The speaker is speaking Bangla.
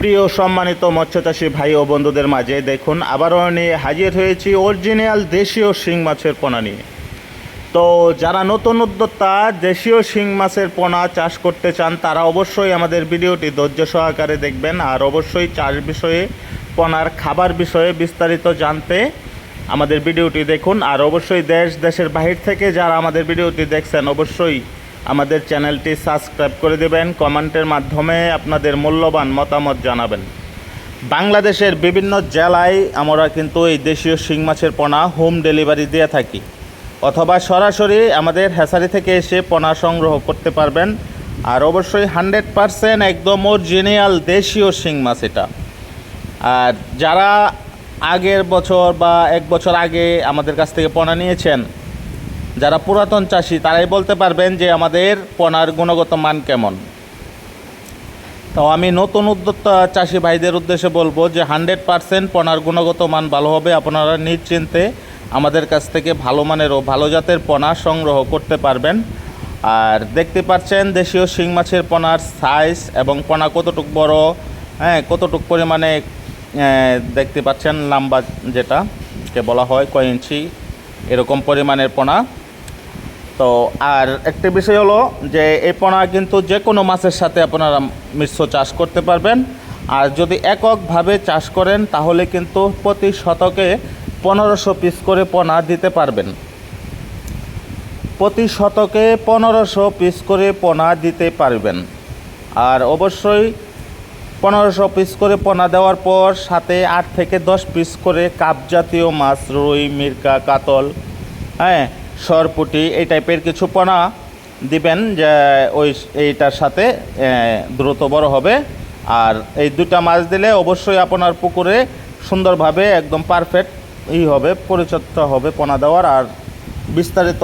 প্রিয় সম্মানিত মৎস্যচাষী ভাই ও বন্ধুদের মাঝে দেখুন, আবারও নিয়ে হাজির হয়েছি অরিজিনাল দেশীয় শিং মাছের পোনা নিয়ে। তো যারা নতুন উদ্যোক্তা, দেশীয় শিং মাছের পোনা চাষ করতে চান, তারা অবশ্যই আমাদের ভিডিওটি ধৈর্য সহকারে দেখবেন আর অবশ্যই চাষ বিষয়ে, পোনার খাবার বিষয়ে বিস্তারিত জানতে আমাদের ভিডিওটি দেখুন। আর অবশ্যই দেশ, দেশের বাহির থেকে যারা আমাদের ভিডিওটি দেখছেন, অবশ্যই আমাদের চ্যানেলটি সাবস্ক্রাইব করে দেবেন, কমেন্টের মাধ্যমে আপনাদের মূল্যবান মতামত জানাবেন। বাংলাদেশের বিভিন্ন জেলায় আমরা কিন্তু এই দেশীয় শিং মাছের পোনা হোম ডেলিভারি দিয়ে থাকি। অথবা সরাসরি আমাদের হ্যাসারি থেকে এসে পোনা সংগ্রহ করতে পারবেন। আর অবশ্যই হান্ড্রেড পারসেন্ট একদম অরিজিনাল দেশীয় শিং মাছ এটা। আর যারা আগের বছর বা এক বছর আগে আমাদের কাছ থেকে পোনা নিয়েছেন যারা পুরাতন চাষি, তারাই বলতে পারবেন যে আমাদের পোনার গুণগত মান কেমন। তো আমি নতুন উদ্যোক্তা চাষি ভাইদের উদ্দেশ্যে বলব যে হান্ড্রেড পারসেন্ট পোনার গুণগত মান ভালো হবে। আপনারা নিশ্চিন্তে আমাদের কাছ থেকে ভালো মানের ও ভালো জাতের পোনা সংগ্রহ করতে পারবেন। আর দেখতে পাচ্ছেন দেশীয় শিং মাছের পোনার সাইজ এবং পোনা কতটুক বড় হ্যাঁ কতটুক পরিমাণে দেখতে পাচ্ছেন লাম্বা যেটা, কে বলা হয় কয় ইঞ্চি, এরকম পরিমাণের পোনা। তো আর একটি বিষয় হলো যে এই পোনা কিন্তু যে কোনো মাছের সাথে আপনারা মিশ্র চাষ করতে পারবেন। আর যদি এককভাবে চাষ করেন, তাহলে কিন্তু প্রতি শতকে পনেরোশো পিস করে পোনা দিতে পারবেন। প্রতি শতকে পনেরোশো পিস করে পোনা দিতে পারবেন। আর অবশ্যই পনেরোশো পিস করে পোনা দেওয়ার পর সাথে আট থেকে দশ পিস করে কাপ জাতীয় মাছ, রুই, মিরকা, কাতল হ্যাঁ সরপুটি এই টাইপের কিছু পোনা দিবেন যে ওই এইটার সাথে দ্রুত বড় হবে। আর এই দুটা মাছ দিলে অবশ্যই আপনার পুকুরে সুন্দরভাবে একদম পারফেক্ট ই হবে পরিচর্যা হবে পোনা দেওয়ার। আর বিস্তারিত